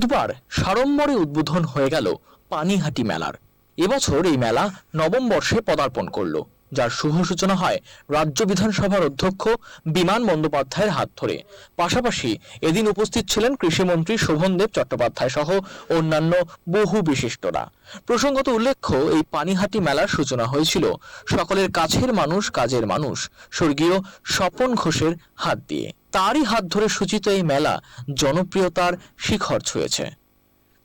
বুধবার সাড়ম্বরে উদ্বোধন হয়ে গেল পানিহাটি মেলার। এবছর এই মেলা নবম বর্ষে পদার্পণ করল। যার শুভ সূচনা হয় রাজ্য বিধানসভার অধ্যক্ষ বিমান বন্দ্যোপাধ্যায়ের হাত ধরে। পাশাপাশি এদিন উপস্থিত ছিলেন কৃষিমন্ত্রী শোভনদেব চট্টোপাধ্যায় সহ অন্যান্য বহু বিশিষ্টরা। প্রসঙ্গত উল্লেখ্য, এই পানিহাটি মেলার সূচনা হয়েছিল সকলের কাছের মানুষ, কাজের মানুষ, স্বর্গীয় স্বপন ঘোষের হাত দিয়ে। তারই হাত ধরে সূচিত এই মেলা জনপ্রিয়তার শিখর ছুঁয়েছে।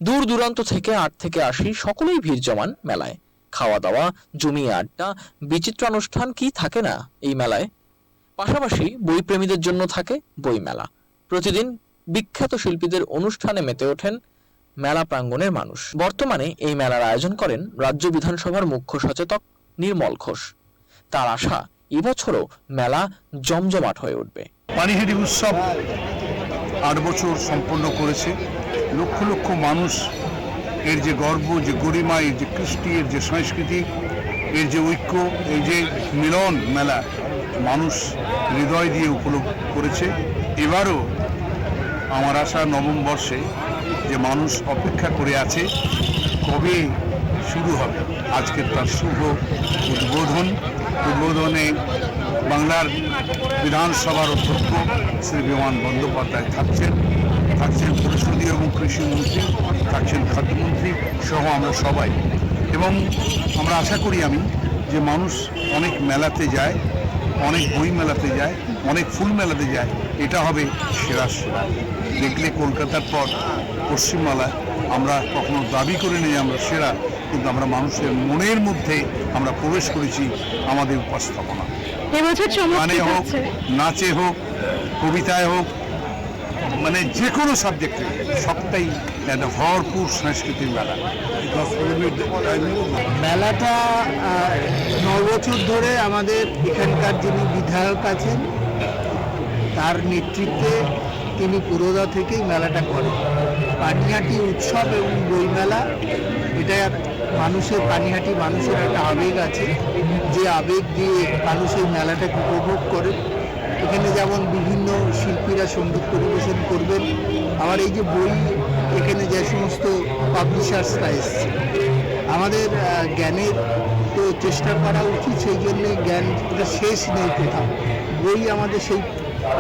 দূর দূরান্ত থেকে আট থেকে আশি সকলেই ভিড় জমান মেলায়। খাওয়া দাওয়া জমিয়ে আড্ডা বিচিত্র অনুষ্ঠান কি থাকে না এই মেলায়? পাশাপাশি বইপ্রেমীদের জন্য থাকে বই মেলা প্রতিদিন বিখ্যাত শিল্পীদের অনুষ্ঠানে মেতে ওঠেন মেলা প্রাঙ্গণের মানুষ। বর্তমানে এই মেলার আয়োজন করেন রাজ্য বিধানসভার মুখ্য সচেতক নির্মল ঘোষ। তার আশা, এবছরও মেলা জমজমাট হয়ে উঠবে। পানিহাটি উৎসব আট বছর সম্পন্ন করেছে। লক্ষ লক্ষ মানুষ এর যে গর্ব, যে গরিমা, এর যে কৃষ্টি, এর যে সংস্কৃতি, এর যে ঐক্য এই যে মিলন মেলা মানুষ হৃদয় দিয়ে উপলব্ধ করেছে। এবারও আমার আশা নবম বর্ষে যে মানুষ অপেক্ষা করে আছে, কবে শুরু হবে? আজকের তার শুভ উদ্বোধন। উদ্বোধনে বাংলার বিধানসভার অধ্যক্ষ শ্রী বিমান বন্দ্যোপাধ্যায় থাকছেন। থাকছেন পরিষদীয় এবং কৃষিমন্ত্রী থাকছেন খাদ্যমন্ত্রী সহ আমরা সবাই। এবং আমরা আশা করি আমি যে মানুষ অনেক মেলাতে যায় অনেক বই মেলাতে যায় অনেক ফুল মেলাতে যায় এটা হবে সেরা সেরা। দেখলে কলকাতার পর পশ্চিমবাংলায় আমরা কখনো দাবি করে নিই আমরা সেরা কিন্তু আমরা মানুষের মনের মধ্যে আমরা প্রবেশ করেছি আমাদের উপস্থাপনা। গানে হোক নাচে হোক কবিতায় হোক মানে যে কোনো সাবজেক্টে সবটাই ভরপুর সংস্কৃতির মেলা। মেলাটা ন বছর ধরে আমাদের এখানকার যিনি বিধায়ক আছেন, তার নেতৃত্বে তিনি পুরোদা থেকেই মেলাটা করেন। পানিহাটি উৎসব এবং বইমেলা, এটা মানুষের, পানিহাটি মানুষের একটা আবেগ আছে, যে আবেগ দিয়ে মানুষ এই মেলাটাকে উপভোগ করে। এখানে যেমন বিভিন্ন শিল্পীরা সংগীত পরিবেশন করবেন, আবার এই যে বই, এখানে যে সমস্ত পাবলিশার্সরা এসছে আমাদের জ্ঞানের তো চেষ্টা করা উচিত, সেই জন্যে জ্ঞান এটা শেষ নেই কোথাও। বই আমাদের সেই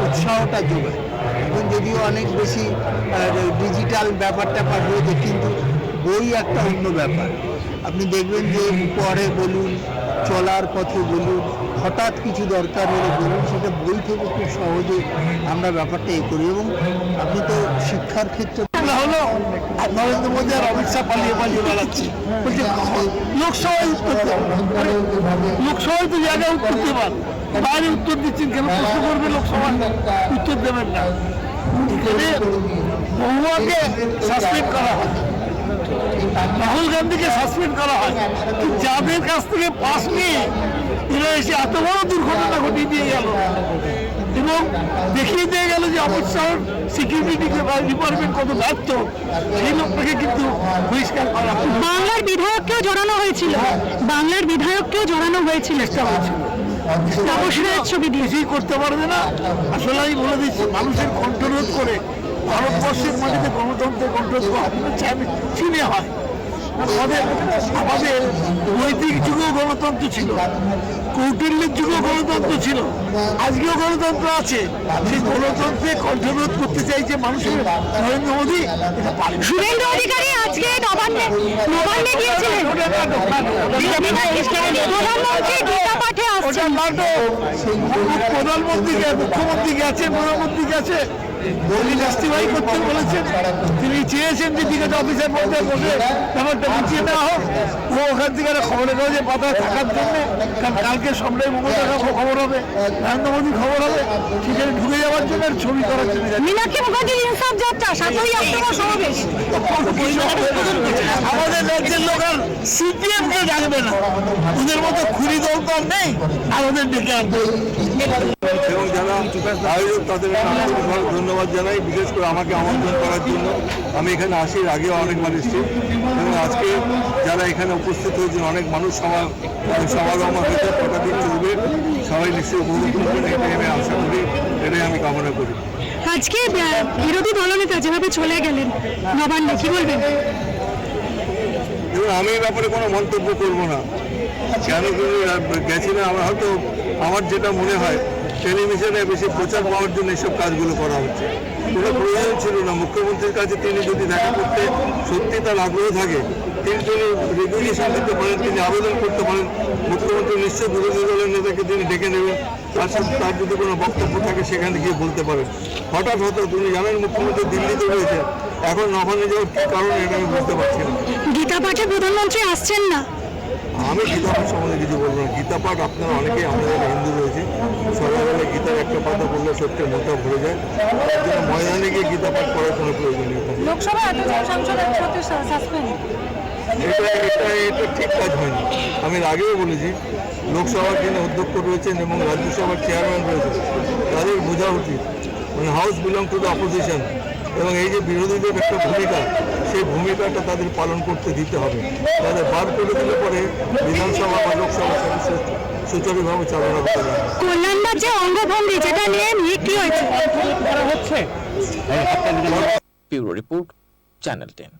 উৎসাহটা যোগায়। এখন যদিও অনেক বেশি ডিজিটাল ব্যাপার ট্যাপার হয়েছে কিন্তু বই একটা অন্য ব্যাপার। আপনি দেখবেন যে পরে বলুন চলার পথে বলুন হঠাৎ কিছু দরকার হলে বলুন সেটা বই থেকে খুব সহজে আমরা ব্যাপারটা এ করি। এবং আপনি তো শিক্ষার ক্ষেত্রে হলো নরেন্দ্র মোদী আর অমিত শাহ পালিয়ে পালিয়ে বেড়াচ্ছে। বলছে লোকসভায় উত্তর লোকসভায় তো জায়গায় উত্তর দেবার। বাইরে উত্তর দিচ্ছেন কেন? প্রশ্ন করবে লোকসভা। উত্তর দেবেন না। মহুয়াকে সাসপেন্ড করা হয়। রাহুল গান্ধীকে সাসপেন্ড করা হয়। যাদের কাছ থেকে পাস নিয়ে এরা এসে এত বড় দুর্ঘটনা ঘটিয়ে দিয়ে গেল। এবং দেখিয়ে দিয়ে গেল যে অমিত শাহ সিকিউরিটি ডিপার্টমেন্ট কত ব্যর্থ সেই লোকটাকে কিন্তু বহিষ্কার করা। বাংলার বিধায়ককেও জড়ানো হয়েছিল। বাংলার বিধায়ককেও জড়ানো হয়েছিল। চেষ্টা হয়েছিল। অবশ্যই ছবি দিয়ে। করতে পারবে না। আসলে আমি বলে দিচ্ছি মানুষের কণ্ঠরোধ করে ভারতবর্ষের মাটিতে গণতন্ত্রের কণ্ঠরোধ চীনে হয় আমাদের আমাদের নৈতিক যুগেও গণতন্ত্র ছিল কৌটিল্যের যুগেও গণতন্ত্র ছিল আজকেও গণতন্ত্র আছে সেই গণতন্ত্রে কণ্ঠরোধ করতে চাইছে মানুষের নরেন্দ্র মোদী এটা পারে শুভেন্দু অধিকারী আজকে নবান্নে নবান্নে গিয়েছিলেন প্রধানমন্ত্রী গীতা পাঠে আসছেন প্রধানমন্ত্রী মুখ্যমন্ত্রী গেছে প্রধানমন্ত্রী গেছে বলি জাস্টিফাই করতে বলেছেন। তিনি চেয়েছেন যে টিকিট অফিসের মধ্যে বসে ব্যাপারটা বুঝিয়ে দেওয়া হোক। ও ওখান থেকে একটা খবরের কাগজে পাতায় থাকার জন্য কারণ কালকে সম্রাট মমতার খবর হবে নরেন্দ্র খবর হবে। সেখানে ঢুকে যাওয়ার জন্য আর ছবি করার জন্য। মীনাক্ষী মুখার্জির ইনসাফ যাত্রা সাতই অক্টোবর সমাবেশ। আমাদের রাজ্যের লোক সিপিএম কে জানবে না। ওদের মতো খুরি দল তো নেই আর ওদের ডেকে আনবে। এবং যারা আয়োজক তাদের ধন্যবাদ জানাই বিশেষ করে আমাকে আমন্ত্রণ করার জন্য। আমি এখানে আসি এর অনেক মানুষ এসেছি। এবং আজকে যারা এখানে উপস্থিত হয়েছেন অনেক মানুষ সবার সমাগম হয়েছে কটা দিন চলবে সবাই নিশ্চয়ই উপভোগ করবেন এটাই আমি আশা করি এটাই আমি কামনা করি। আজকে বিরোধী দলনেতা যেভাবে চলে গেলেন নবান্নে কি বলবেন? এবং আমি এই ব্যাপারে কোনো মন্তব্য করব না। কেন তিনি গেছি না, আমার হয়তো আমার যেটা মনে হয়, টেলিভিশনে বেশি প্রচার পাওয়ার জন্য এসব কাজগুলো করা হচ্ছে। কোনো প্রয়োজন ছিল না, মুখ্যমন্ত্রীর কাছে তিনি যদি দেখা করতে সত্যি তার আগ্রহ থাকে, তিনি তিনি রেগুলেশন দিতে পারেন তিনি আবেদন করতে পারেন, মুখ্যমন্ত্রী নিশ্চয়ই বিরোধী দলের নেতাকে তিনি ডেকে নেবেন, তার সাথে তার যদি কোনো বক্তব্য থাকে, সেখানে গিয়ে বলতে পারেন। হঠাৎ হঠাৎ তিনি জানেন মুখ্যমন্ত্রী দিল্লিতে রয়েছে, এখন নবান্নে যাওয়ার কী কারণ এটা আমি বুঝতে পারছি না। পাঠে প্রধানমন্ত্রী আসছেন না। আমি গীতা পাঠ সম্বন্ধে কিছু বলব না। গীতা পাঠ আপনারা অনেকেই আমাদের হিন্দু রয়েছে সকালবেলা গীতার একটা পাতা পড়লে সত্যি মনটা ভরে যায়। তার জন্য ময়দানে গিয়ে গীতা পাঠ করার কোনো প্রয়োজনীয় নেই। লোকসভা এটা এটা এটা ঠিক কাজ হয়নি। আমি আগেও বলেছি লোকসভার যিনি অধ্যক্ষ রয়েছেন এবং রাজ্যসভার চেয়ারম্যান রয়েছেন তাদের বোঝা উচিত। মানে house belong to the opposition এবং এই যে বিরোধীদের একটা ভূমিকা সেই ভূমিকাটা তাদের পালন করতে দিতে হবে। তাদের বার করে দিলে পরে বিধানসভা বা লোকসভা সদস্য সুচারুভাবে চালনা করা যাবে কল্যাণবার যে অঙ্গভঙ্গি যেটা নিয়ে হয়েছে। Bureau report channel ten.